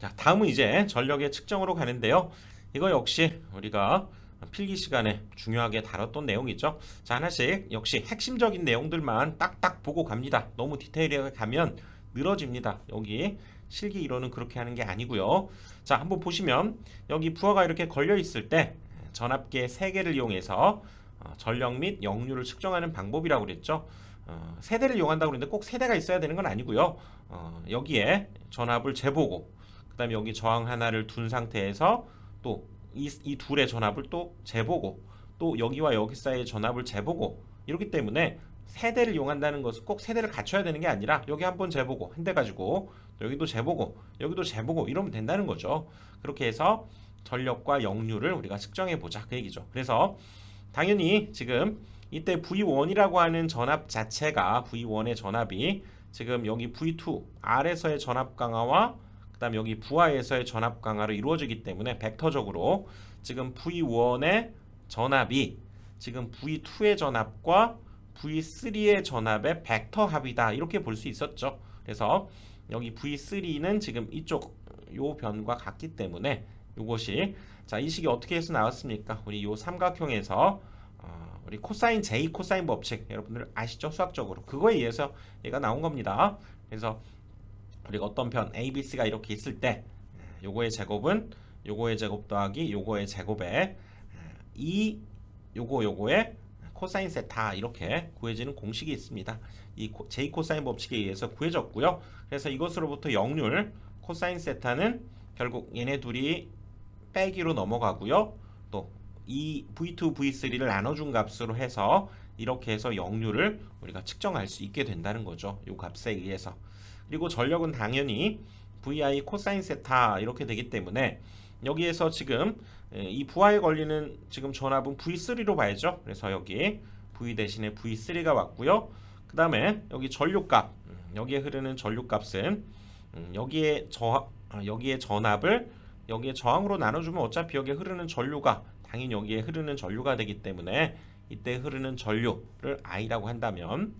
자, 다음은 이제 전력의 측정으로 가는데요. 이거 역시 우리가 필기 시간에 중요하게 다뤘던 내용이죠. 자, 하나씩 역시 핵심적인 내용들만 딱딱 보고 갑니다. 너무 디테일하게 가면 늘어집니다. 여기 실기 이론은 그렇게 하는 게 아니고요. 자, 한번 보시면 여기 부하가 이렇게 걸려 있을 때 전압계 3개를 이용해서 어, 전력 및 역류를 측정하는 방법이라고 그랬죠. 어, 세대를 이용한다고 그랬는데 꼭 세대가 있어야 되는 건 아니고요. 어, 여기에 전압을 재보고 그다음에 여기 저항 하나를 둔 상태에서 또 이 이 둘의 전압을 또 재보고 또 여기와 여기 사이의 전압을 재보고 이렇기 때문에 세대를 이용한다는 것은 꼭 세대를 갖춰야 되는 게 아니라 여기 한 번 재보고 한 대 가지고 또 여기도 재보고 여기도 재보고 이러면 된다는 거죠. 그렇게 해서 전력과 역류를 우리가 측정해 보자 그 얘기죠. 그래서 당연히 지금 이때 V1이라고 하는 전압 자체가 V1의 전압이 지금 여기 V2 R에서의 전압 강화와 그다음 여기 부하에서의 전압 강화로 이루어지기 때문에 벡터적으로 지금 V1의 전압이 지금 V2의 전압과 V3의 전압의 벡터 합이다 이렇게 볼 수 있었죠. 그래서 여기 V3는 지금 이쪽 요 변과 같기 때문에 이것이 자 이 식이 어떻게 해서 나왔습니까? 우리 요 삼각형에서 어, 우리 코사인 J 코사인 법칙 여러분들 아시죠? 수학적으로 그거에 의해서 얘가 나온 겁니다. 그래서 우리가 어떤 편 A, B, C가 이렇게 있을 때 요거의 제곱은 요거의 제곱 더하기 요거의 제곱에 이 요거 요거의 코사인 세타 이렇게 구해지는 공식이 있습니다. 이 코- J 코사인 법칙에 의해서 구해졌고요. 그래서 이것으로부터 역률 코사인 세타는 결국 얘네 둘이 빼기로 넘어가고요. 또 이 V2, V3를 나눠준 값으로 해서 이렇게 해서 역률을 우리가 측정할 수 있게 된다는 거죠. 이 값에 의해서. 그리고 전력은 당연히 VI 코사인 세타 이렇게 되기 때문에 여기에서 지금 에, 이 부하에 걸리는 지금 전압은 V3로 봐야죠. 그래서 여기 V 대신에 V3가 왔고요. 그 다음에 여기 전류값 음, 여기에 흐르는 전류값은 음, 여기에 저 아, 여기에 전압을 여기에 저항으로 나눠주면 어차피 여기에 흐르는 전류가 당연히 여기에 흐르는 전류가 되기 때문에 이때 흐르는 전류를 I라고 한다면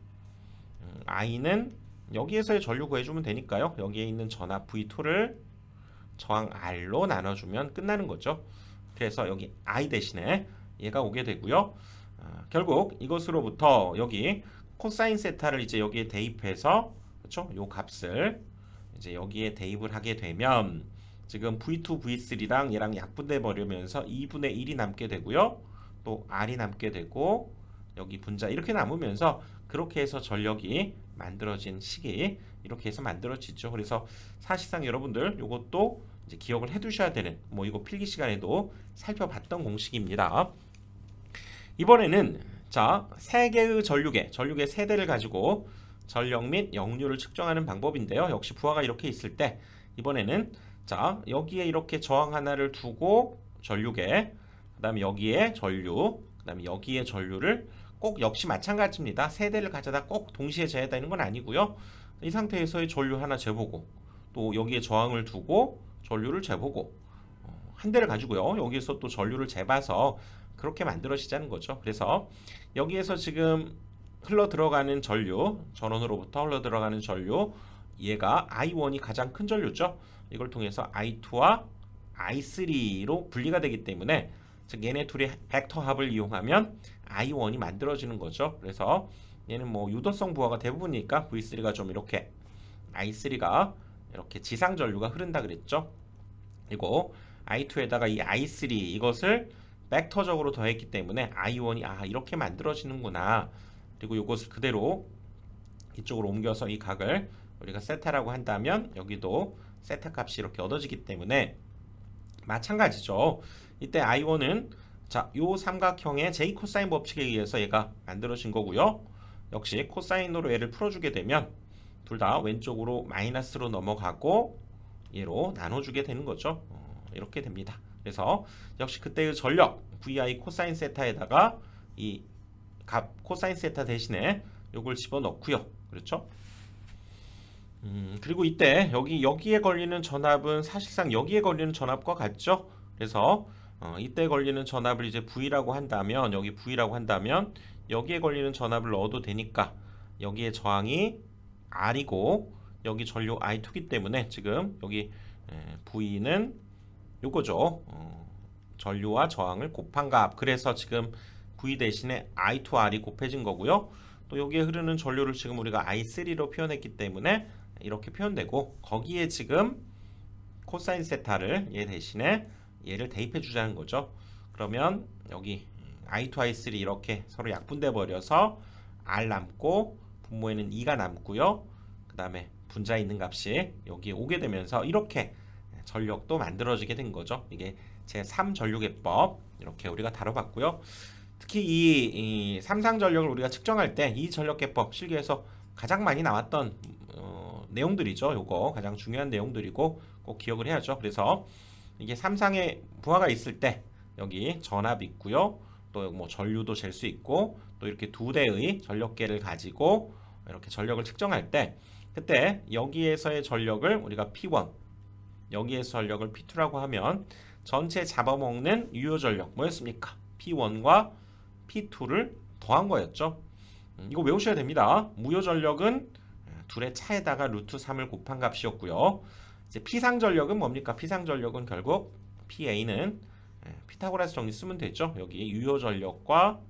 음, I는 여기에서의 전류 구해주면 되니까요. 여기에 있는 전압 V2를 저항 R로 나눠주면 끝나는 거죠. 그래서 여기 I 대신에 얘가 오게 되고요. 아, 결국 이것으로부터 여기 코사인 세타를 이제 여기에 대입해서 그렇죠? 요 값을 이제 여기에 대입을 하게 되면 지금 V2, V3랑 얘랑 약분돼 버리면서 2분의 1이 남게 되고요. 또 R이 남게 되고 여기 분자 이렇게 남으면서 그렇게 해서 전력이 만들어진 식이 이렇게 해서 만들어지죠. 그래서 사실상 여러분들 이것도 이제 기억을 해두셔야 되는 뭐 이거 필기 시간에도 살펴봤던 공식입니다. 이번에는 자 세 개의 전류계 전류계 세 대를 가지고 전력 및 역류를 측정하는 방법인데요. 역시 부하가 이렇게 있을 때 이번에는 자 여기에 이렇게 저항 하나를 두고 전류계 그다음에 여기에 전류 그다음에 여기에 전류를 꼭 역시 마찬가지입니다. 세 대를 가져다 꼭 동시에 재야 되는 건 아니고요. 이 상태에서의 전류 하나 재보고 또 여기에 저항을 두고 전류를 재보고 어, 한 대를 가지고요. 여기에서 또 전류를 재봐서 그렇게 만들어지자는 거죠. 그래서 여기에서 지금 흘러 들어가는 전류 전원으로부터 흘러 들어가는 전류 얘가 I1이 가장 큰 전류죠. 이걸 통해서 I2와 I3로 분리가 되기 때문에 즉 얘네 둘의 벡터 합을 이용하면 I1이 만들어지는 거죠. 그래서 얘는 뭐 유도성 부하가 대부분이니까 V3가 좀 이렇게 I3가 이렇게 지상 전류가 흐른다 그랬죠. 그리고 I2에다가 이 I3 이것을 벡터적으로 더했기 때문에 I1이 아 이렇게 만들어지는구나. 그리고 이것을 그대로 이쪽으로 옮겨서 이 각을 우리가 세타라고 한다면 여기도 세타 값이 이렇게 얻어지기 때문에 마찬가지죠. 이때 I1은 자, 요 삼각형의 J 코사인 법칙에 의해서 얘가 만들어진 거고요. 역시 코사인으로 얘를 풀어주게 되면 둘 다 왼쪽으로 마이너스로 넘어가고 얘로 나눠주게 되는 거죠. 어, 이렇게 됩니다. 그래서 역시 그때의 전력 VI 코사인 세타에다가 이 값 코사인 세타 대신에 요걸 집어넣고요. 그렇죠? 음, 그리고 이때 여기 여기에 걸리는 전압은 사실상 여기에 걸리는 전압과 같죠. 그래서 어, 이때 걸리는 전압을 이제 V라고 한다면 여기 V라고 한다면 여기에 걸리는 전압을 넣어도 되니까 여기에 저항이 R이고 여기 전류 I2기 때문에 지금 여기 에, V는 요거죠. 어, 전류와 저항을 곱한 값. 그래서 지금 V 대신에 I2R이 곱해진 거고요. 또 여기에 흐르는 전류를 지금 우리가 I3로 표현했기 때문에 이렇게 표현되고 거기에 지금 코사인 세타를 얘 대신에 얘를 대입해 주자는 거죠. 그러면 여기 I2, I3 이렇게 서로 약분돼 버려서 R 남고 분모에는 2가 남고요. 그 다음에 분자 있는 값이 여기에 오게 되면서 이렇게 전력도 만들어지게 된 거죠. 이게 제3 전류계법 이렇게 우리가 다뤄봤고요. 특히 이, 이 삼상 전력을 우리가 측정할 때 이 전력계법 실기에서 가장 많이 나왔던 어, 내용들이죠. 요거 가장 중요한 내용들이고 꼭 기억을 해야죠. 그래서 이게 삼상의 부하가 있을 때 여기 전압 있고요. 또 뭐 전류도 잴 수 있고 또 이렇게 두 대의 전력계를 가지고 이렇게 전력을 측정할 때 그때 여기에서의 전력을 우리가 P1 여기에서 전력을 P2라고 하면 전체 잡아먹는 유효 전력 뭐였습니까? P1과 P2를 더한 거였죠. 음, 이거 외우셔야 됩니다. 무효 전력은 둘의 차에다가 루트 3을 곱한 값이었고요. 이제 피상 전력은 뭡니까? 피상 전력은 결국 PA는 예, 피타고라스 정리 쓰면 되죠. 여기 유효 전력과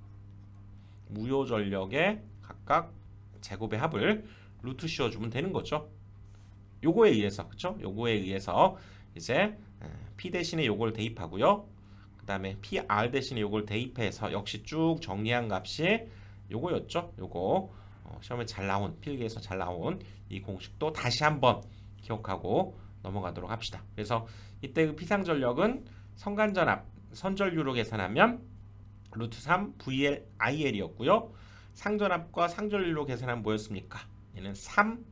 무효 전력의 각각 제곱의 합을 루트 씌워주면 되는 거죠. 요거에 의해서 그렇죠? 요거에 의해서 이제 에, P 대신에 요걸 대입하고요. 그 다음에 PR 대신에 요걸 대입해서 역시 쭉 정리한 값이 요거였죠. 요거 어, 시험에 잘 나온 필기에서 잘 나온 이 공식도 다시 한번 기억하고 넘어가도록 합시다. 그래서 이때 그 피상 전력은 성간전압 선전류로 계산하면 루트 3 VL IL이었고요. 상전압과 상전류로 계산하면 뭐였습니까? 얘는 3 음,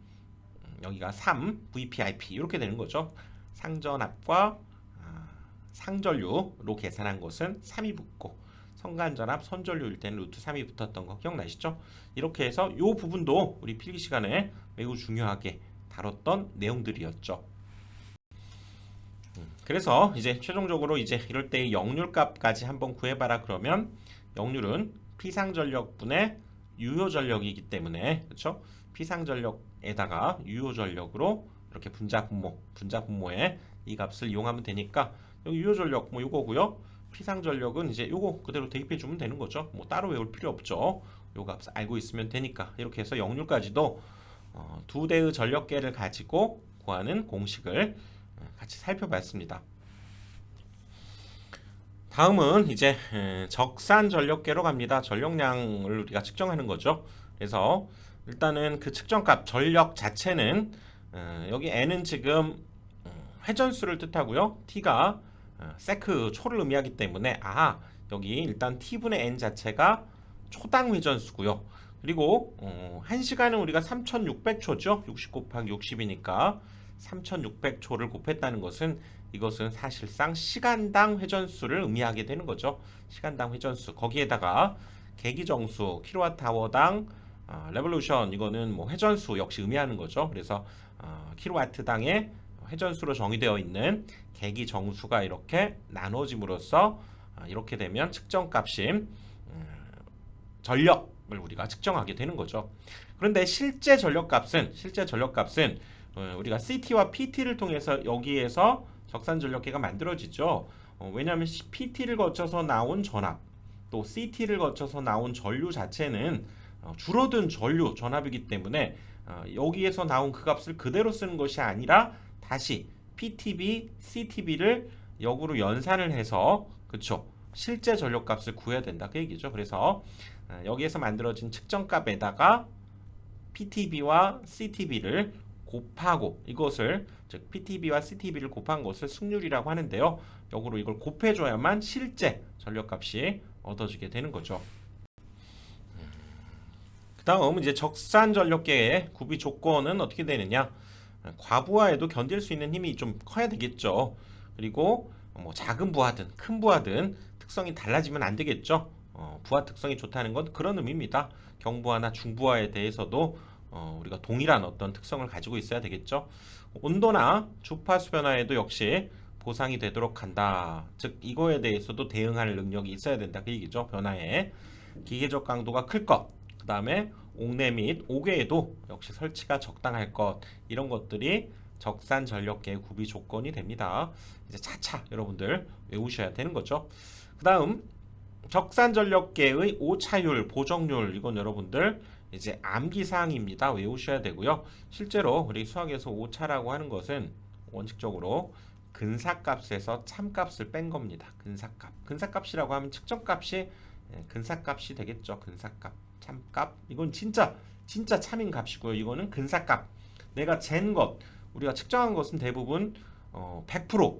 여기가 3 VPIP 이렇게 되는 거죠. 상전압과 아, 상전류로 계산한 것은 3이 붙고 성간전압 선전류일 때는 루트 3이 붙었던 거 기억나시죠? 이렇게 해서 이 부분도 우리 필기 시간에 매우 중요하게 다뤘던 내용들이었죠. 음, 그래서 이제 최종적으로 이제 이럴 때의 역률 값까지 한번 구해봐라 그러면 역률은 피상 전력분의 유효 전력이기 때문에 그렇죠? 피상 전력에다가 유효 전력으로 이렇게 분자 분모 분자 분모에 이 값을 이용하면 되니까 여기 유효 전력 뭐 요거고요. 피상 전력은 이제 요거 그대로 대입해 주면 되는 거죠. 뭐 따로 외울 필요 없죠. 요 값 알고 있으면 되니까 이렇게 해서 역률까지도 어, 두 대의 전력계를 가지고 구하는 공식을 어, 같이 살펴봤습니다. 다음은 이제 에, 적산 전력계로 갑니다. 전력량을 우리가 측정하는 거죠. 그래서 일단은 그 측정값 전력 자체는 어, 여기 n은 지금 어, 회전수를 뜻하고요. t가 어, 세크 초를 의미하기 때문에 아 여기 일단 t분의 n 자체가 초당 회전수고요. 그리고 어, 1시간은 우리가 3600초죠. 60 곱하기 60이니까 3600초를 곱했다는 것은 이것은 사실상 시간당 회전수를 의미하게 되는 거죠. 시간당 회전수. 거기에다가 계기정수 킬로와트아워당 아, 레볼루션 이거는 뭐 회전수 역시 의미하는 거죠. 그래서 아, 킬로와트당의 회전수로 정의되어 있는 계기 정수가 이렇게 나눠짐으로써 아, 이렇게 되면 측정값이 음, 전력을 우리가 측정하게 되는 거죠. 그런데 실제 전력값은 실제 전력값은 어, 우리가 CT와 PT를 통해서 여기에서 적산 전력계가 만들어지죠. 어, 왜냐하면 PT를 거쳐서 나온 전압 또 CT를 거쳐서 나온 전류 자체는 어, 줄어든 전류 전압이기 때문에 어, 여기에서 나온 그 값을 그대로 쓰는 것이 아니라 다시 PTB, CTB를 역으로 연산을 해서 그쵸 실제 전력값을 구해야 된다 그 얘기죠. 그래서 어, 여기에서 만들어진 측정값에다가 PTB와 CTB를 곱하고 이것을 즉 PTB와 CTB를 곱한 것을 승률이라고 하는데요. 역으로 이걸 곱해줘야만 실제 전력값이 얻어지게 되는 거죠. 그 다음 이제 적산 전력계의 구비 조건은 어떻게 되느냐? 과부하에도 견딜 수 있는 힘이 좀 커야 되겠죠. 그리고 뭐 작은 부하든 큰 부하든 특성이 달라지면 안 되겠죠. 어, 부하 특성이 좋다는 건 그런 의미입니다. 경부하나 중부하에 대해서도 어, 우리가 동일한 어떤 특성을 가지고 있어야 되겠죠. 온도나 주파수 변화에도 역시 보상이 되도록 한다. 즉 이거에 대해서도 대응할 능력이 있어야 된다. 그 얘기죠. 변화에 기계적 강도가 클 것, 그 다음에 옥내 및 옥외에도 역시 설치가 적당할 것 이런 것들이 적산 전력계 구비 조건이 됩니다. 이제 차차 여러분들 외우셔야 되는 거죠. 그 다음 적산 전력계의 오차율, 보정률 이건 여러분들 이제 암기 사항입니다. 외우셔야 되고요. 실제로 우리 수학에서 오차라고 하는 것은 원칙적으로 근사값에서 참값을 뺀 겁니다. 근사값. 근사값이라고 하면 측정값이 예, 근사값이 되겠죠. 근사값, 참값. 이건 진짜 진짜 참인 값이고요. 이거는 근사값. 내가 잰 것, 우리가 측정한 것은 대부분 어, 100%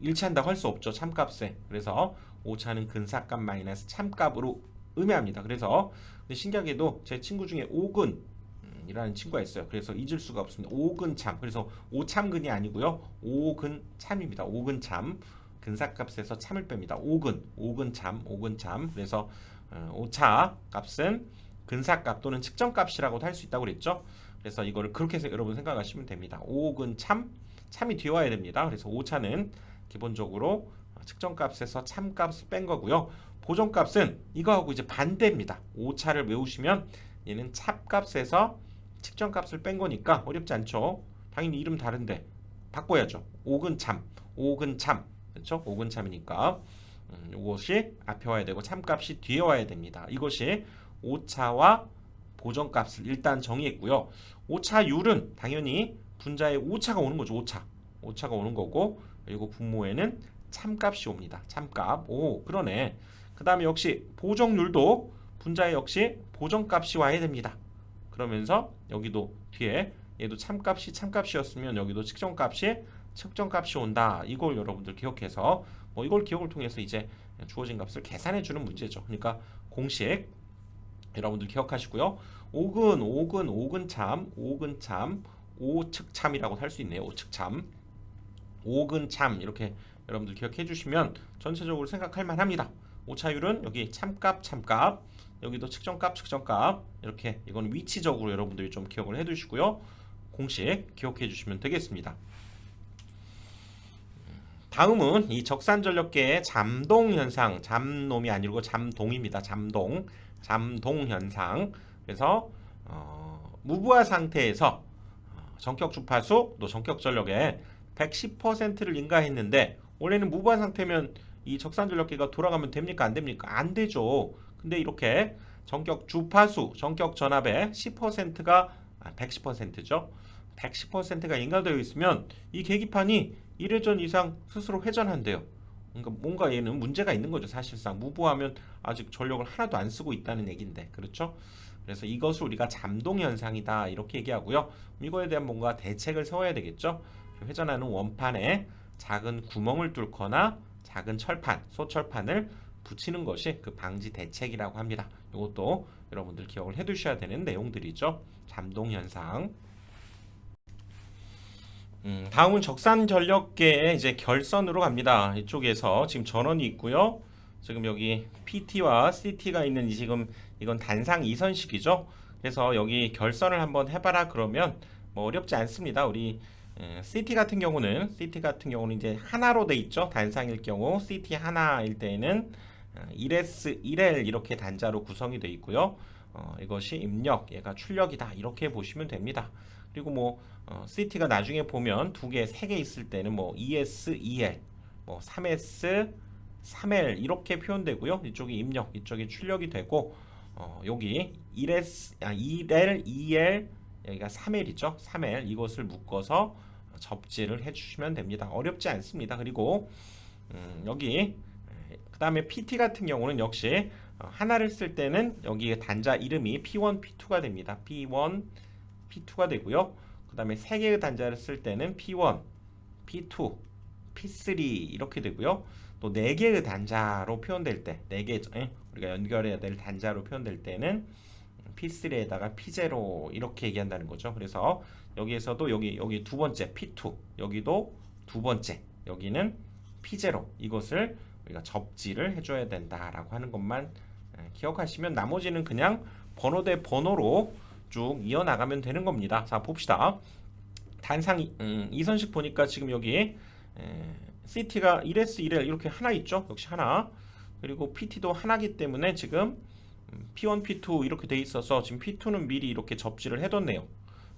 일치한다고 할 수 없죠. 참값에. 그래서 오차는 근사값 마이너스 참값으로 의미합니다. 그래서 근데 신기하게도 제 친구 중에 오근 음, 이라는 친구가 있어요. 그래서 잊을 수가 없습니다. 오근참. 그래서 오참근이 아니고요. 오근참입니다. 오근참. 근사값에서 참을 뺍니다. 오근, 오근참, 오근참. 그래서 어, 오차 값은 근사값 또는 측정값이라고도 할 수 있다고 그랬죠. 그래서 이거를 그렇게 여러분 생각하시면 됩니다. 오근참, 참이 뒤와야 됩니다. 그래서 오차는 기본적으로 측정값에서 참값을 뺀 거고요. 보정값은 이거하고 이제 반대입니다. 오차를 외우시면 얘는 찹값에서 측정값을 뺀 거니까 어렵지 않죠. 당연히 이름 다른데 바꿔야죠. 오근참, 오근참, 그렇죠? 오근참이니까 음, 이것이 앞에 와야 되고 참값이 뒤에 와야 됩니다. 이것이 오차와 보정값을 일단 정의했고요. 오차율은 당연히 분자에 오차가 오는 거죠. 오차, 오차가 오는 거고 그리고 분모에는 참값이 옵니다. 참값. 오, 그러네. 그 다음에 역시 보정률도 분자에 역시 보정값이 와야 됩니다. 그러면서 여기도 뒤에 얘도 참값이 참값이었으면 여기도 측정값이 측정 값이 온다. 이걸 여러분들 기억해서 뭐 이걸 기억을 통해서 이제 주어진 값을 계산해 주는 문제죠. 그러니까 공식 여러분들 기억하시고요. 오근, 오근, 오근 참, 오근 참, 오측참이라고 할 수 있네요. 오측참, 오근 참 이렇게 여러분들 기억해 주시면 전체적으로 생각할 만합니다. 오차율은 여기 참값, 참값, 여기도 측정값, 측정값 이렇게 이건 위치적으로 여러분들이 좀 기억을 해 두시고요. 공식 기억해 주시면 되겠습니다. 다음은 이 적산전력계의 잠동 현상, 잠놈이 아니고 잠동입니다. 잠동, 잠동 현상. 그래서 어, 무부하 상태에서 어, 전격 주파수 또 전격 전력의 110%를 인가했는데 원래는 무부하 상태면 이 적산전력계가 돌아가면 됩니까? 안 됩니까? 안 되죠. 근데 이렇게 전격 주파수, 전격 전압의 10%가 아, 110%죠. 110%가 인가되어 있으면 이 계기판이 1회전 이상 스스로 회전한대요. 그러니까 뭔가 얘는 문제가 있는 거죠. 사실상 무부하면 아직 전력을 하나도 안 쓰고 있다는 얘기인데 그렇죠? 그래서 이것을 우리가 잠동 현상이다 이렇게 얘기하고요. 이거에 대한 뭔가 대책을 세워야 되겠죠. 회전하는 원판에 작은 구멍을 뚫거나 작은 철판, 소철판을 붙이는 것이 그 방지 대책이라고 합니다. 이것도 여러분들 기억을 해두셔야 되는 내용들이죠. 잠동 현상. 음, 다음은 적산 전력계의 이제 결선으로 갑니다. 이쪽에서 지금 전원이 있고요. 지금 여기 PT와 CT가 있는 이 지금 이건 단상 이선식이죠. 그래서 여기 결선을 한번 해봐라 그러면 뭐 어렵지 않습니다. 우리 에, CT 같은 경우는 CT 같은 경우는 이제 하나로 돼 있죠. 단상일 경우 CT 하나일 때에는 1S 1L 이렇게 단자로 구성이 돼 있고요. 어, 이것이 입력, 얘가 출력이다 이렇게 보시면 됩니다. 그리고 뭐 어, CT가 나중에 보면 두 개, 세 개 있을 때는 뭐 ES, EL, 뭐 3S, 3L 이렇게 표현되고요. 이쪽이 입력, 이쪽이 출력이 되고 어, 여기 1S, 아, 2L, 2L 여기가 3L이죠. 3L 이것을 묶어서 접지를 해주시면 됩니다. 어렵지 않습니다. 그리고 음, 여기 그 다음에 PT 같은 경우는 역시 어, 하나를 쓸 때는 여기 단자 이름이 P1, P2가 됩니다. P1, P2가 되고요. 그 다음에 세 개의 단자를 쓸 때는 P1, P2, P3 이렇게 되고요. 또 네 개의 단자로 표현될 때, 네 개 우리가 연결해야 될 단자로 표현될 때는 P3에다가 P0 이렇게 얘기한다는 거죠. 그래서 여기에서도 여기 여기 두 번째 P2, 여기도 두 번째, 여기는 P0 이것을 우리가 접지를 해줘야 된다라고 하는 것만 기억하시면 나머지는 그냥 번호 대 번호로 쭉 이어나가면 되는 겁니다. 자 봅시다. 단상 음, 이선식 보니까 지금 여기 에, CT가 1S 1L 이렇게 하나 있죠. 역시 하나. 그리고 PT도 하나기 때문에 지금 음, P1, P2 이렇게 돼 있어서 지금 P2는 미리 이렇게 접지를 해뒀네요.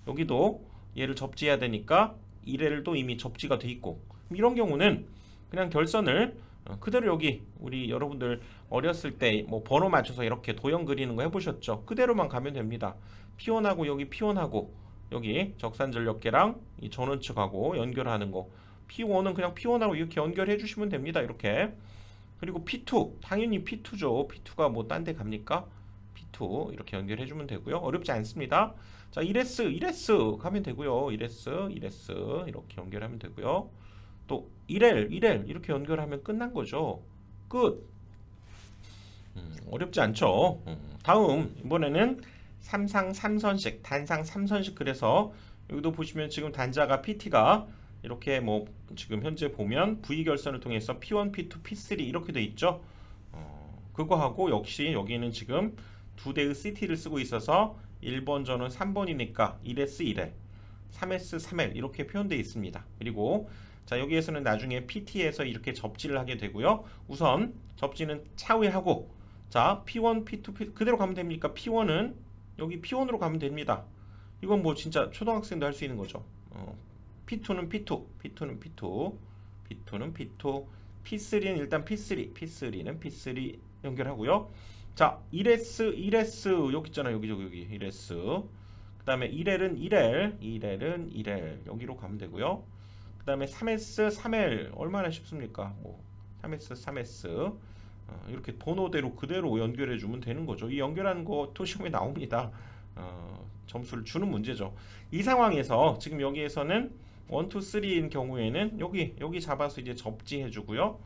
여기도 얘를 접지해야 되니까 1L도 이미 접지가 돼 있고 이런 경우는 그냥 결선을 어, 그대로 여기 우리 여러분들 어렸을 때 뭐 번호 맞춰서 이렇게 도형 그리는 거 해보셨죠? 그대로만 가면 됩니다. P1하고 여기 P1하고 여기 적산전력계랑 이 전원측하고 연결하는 거 P1은 그냥 P1하고 이렇게 연결해 주시면 됩니다. 이렇게 그리고 P2 당연히 P2죠. P2가 뭐 딴 데 갑니까? P2 이렇게 연결해 주면 되고요. 어렵지 않습니다. 자 1S 1S 가면 되고요. 1S 1S 이렇게 연결하면 되고요. 또 1L 1L 이렇게 연결하면 끝난 거죠. 끝. 음, 어렵지 않죠. 음, 다음 이번에는 삼상 3선식 단상 3선식 그래서 여기도 보시면 지금 단자가 PT가 이렇게 뭐 지금 현재 보면 V 결선을 통해서 P1, P2, P3 이렇게 돼 있죠. 어, 그거하고 역시 여기는 지금 두 대의 CT를 쓰고 있어서 1번 전원 3번이니까 1S 1L, 3S 3L 이렇게 표현되어 있습니다. 그리고 자 여기에서는 나중에 PT에서 이렇게 접지를 하게 되고요. 우선 접지는 차후에 하고 자 P1, P2, P 그대로 가면 됩니까? P1은 여기 P1으로 가면 됩니다. 이건 뭐 진짜 초등학생도 할 수 있는 거죠. 어, P2는 P2, P2는 P2, P2는 P2, P3는 일단 P3, P3는 P3 연결하고요. 자, 1S, 1S 여기 있잖아요. 여기 저기 여기 1S. 그다음에 1L은 1L, 1L은 1L 여기로 가면 되고요. 그다음에 3S, 3L 얼마나 쉽습니까? 뭐 3S, 3S 어, 이렇게 번호대로 그대로 연결해 주면 되는 거죠. 이 연결하는 거 토시험에 나옵니다. 어, 점수를 주는 문제죠. 이 상황에서 지금 여기에서는 1, 2, 3인 경우에는 여기 여기 잡아서 이제 접지해 주고요.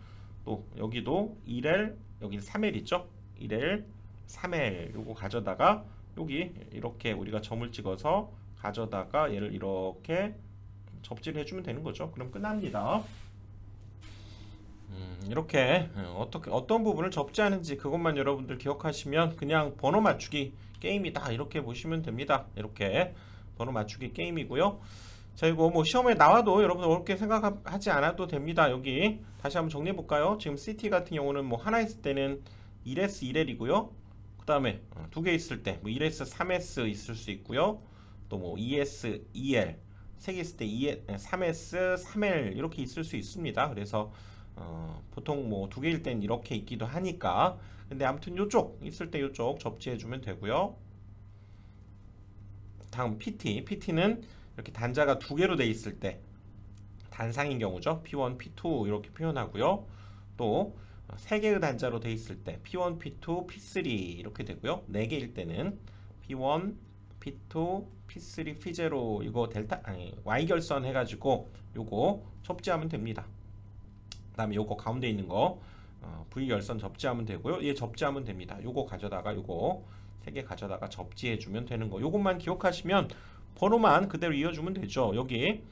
또 여기도 1L 여기 3L 있죠? 1L 3L 요거 가져다가 여기 이렇게 우리가 점을 찍어서 가져다가 얘를 이렇게 접지를 해주면 되는 거죠. 그럼 끝납니다. 음, 이렇게 어, 어떻게 어떤 부분을 접지하는지 그것만 여러분들 기억하시면 그냥 번호 맞추기 게임이다 이렇게 보시면 됩니다. 이렇게 번호 맞추기 게임이고요. 자 이거 뭐 시험에 나와도 여러분 어렵게 생각하지 않아도 됩니다. 여기 다시 한번 정리해 볼까요? 지금 CT 같은 경우는 뭐 하나 있을 때는 1S 1L이고요. 그 다음에 두 개 있을 때 뭐 1S 3S 있을 수 있고요. 또 뭐 2S 2L 세 개 있을 때 2, 3S 3L 이렇게 있을 수 있습니다. 그래서 어, 보통 뭐 두 개일 땐 이렇게 있기도 하니까 근데 아무튼 요쪽 있을 때 요쪽 접지해 주면 되고요. 다음 PT PT는 이렇게 단자가 두 개로 돼 있을 때 단상인 경우죠. P1, P2 이렇게 표현하고요. 또 세 개의 단자로 돼 있을 때 P1, P2, P3 이렇게 되고요. 네 개일 때는 P1, P2, P3, P0 이거 델타 아니 Y 결선 해가지고 요거 접지하면 됩니다. 그다음에 요거 가운데 있는 거 어, V 결선 접지하면 되고요. 얘 접지하면 됩니다. 요거 가져다가 요거 세 개 가져다가 접지해 주면 되는 거. 요것만 기억하시면 번호만 그대로 이어주면 되죠. 여기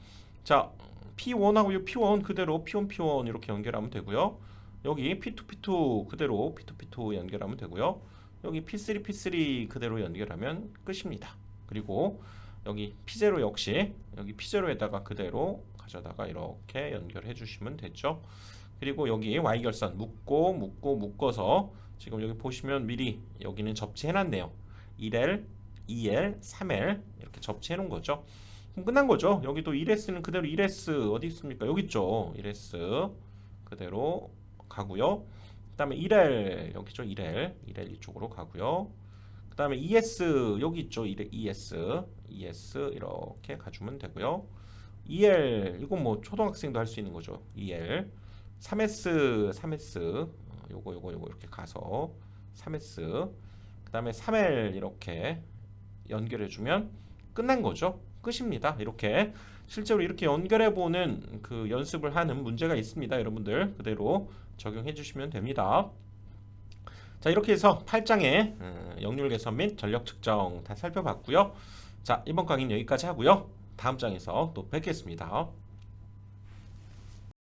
자 P1하고 요 P1 그대로 P1 P1 이렇게 연결하면 되고요. 여기 P2 P2 그대로 P2 P2 연결하면 되고요. 여기 P3 P3 그대로 연결하면 끝입니다. 그리고 여기 P0 역시 여기 P0에다가 그대로 가져다가 이렇게 연결해 주시면 되죠. 그리고 여기 Y 결선 묶고 묶고 묶어서 지금 여기 보시면 미리 여기는 접지해 놨네요. 1L, 2L, 3L 이렇게 접지해 놓은 거죠. 그럼 끝난 거죠. 여기도 1S는 그대로 1S 어디 있습니까? 여기 있죠. 1S 그대로 가고요. 그 다음에 1L 여기죠. 1L 1L 이쪽으로 가고요. 그 다음에 ES 여기 있죠. 2S ES 이렇게 가주면 되고요. EL 이건 뭐 초등학생도 할 수 있는 거죠. EL 3S 3S 어, 요거 요거 요거 이렇게 가서 3S 그다음에 3L 이렇게 연결해 주면 끝난 거죠. 끝입니다. 이렇게 실제로 이렇게 연결해 보는 그 연습을 하는 문제가 있습니다. 여러분들 그대로 적용해 주시면 됩니다. 자 이렇게 해서 8장의 어, 역률 개선 및 전력 측정 다 살펴봤고요. 자 이번 강의는 여기까지 하고요. 다음 장에서 또 뵙겠습니다.